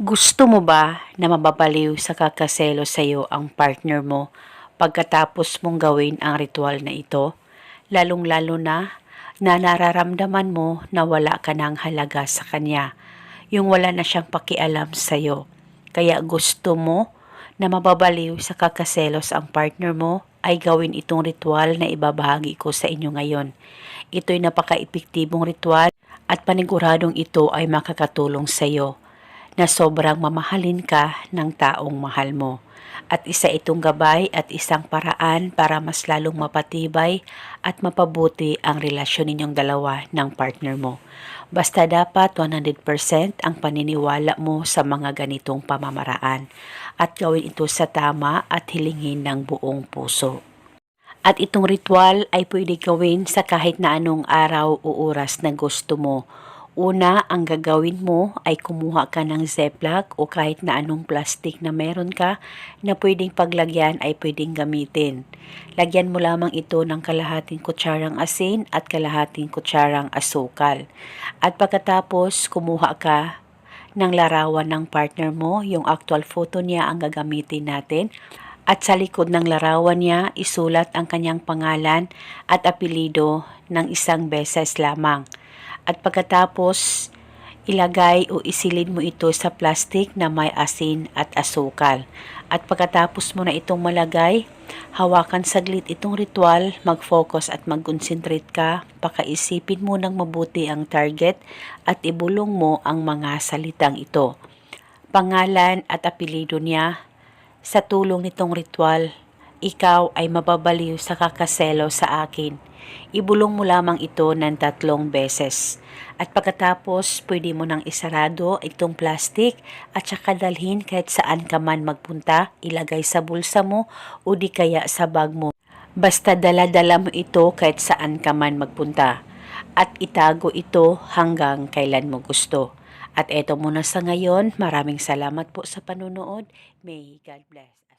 Gusto mo ba na mababaliw sa kakaselo sa iyo ang partner mo pagkatapos mong gawin ang ritual na ito? Lalong-lalo na na nararamdaman mo na wala ka ng halaga sa kanya. Yung wala na siyang pakialam sa iyo. Kaya gusto mo na mababaliw sa kakaselos ang partner mo ay gawin itong ritual na ibabahagi ko sa inyo ngayon. Ito'y napaka-epektibong ritual at paniguradong ito ay makakatulong sa iyo na sobrang mamahalin ka ng taong mahal mo. At isa itong gabay at isang paraan para mas lalong mapatibay at mapabuti ang relasyon ninyong dalawa ng partner mo. Basta dapat 100% ang paniniwala mo sa mga ganitong pamamaraan at gawin ito sa tama at hilingin ng buong puso. At itong ritual ay pwede gawin sa kahit na anong araw o oras na gusto mo. Una, ang gagawin mo ay kumuha ka ng Ziploc o kahit na anong plastic na meron ka na pwedeng paglagyan ay pwedeng gamitin. Lagyan mo lamang ito ng kalahating kutsarang asin at kalahating kutsarang asukal. At pagkatapos kumuha ka ng larawan ng partner mo, yung actual photo niya ang gagamitin natin at sa likod ng larawan niya isulat ang kanyang pangalan at apelido ng isang beses lamang. At pagkatapos ilagay o isilid mo ito sa plastic na may asin at asukal. At pagkatapos mo na itong malagay, hawakan saglit itong ritual, mag-focus at mag-concentrate ka, pakaisipin mo ng mabuti ang target at ibulong mo ang mga salitang ito. Pangalan at apelido niya, sa tulong nitong ritual, ikaw ay mababaliw sa kakaselo sa akin. Ibulong mo lamang ito ng tatlong beses. At pagkatapos, pwede mo nang isarado itong plastic at saka dalhin kahit saan ka man magpunta, ilagay sa bulsa mo o di kaya sa bag mo. Basta dala-dala mo ito kahit saan ka man magpunta. At itago ito hanggang kailan mo gusto. At eto muna sa ngayon, maraming salamat po sa panunood. May God bless.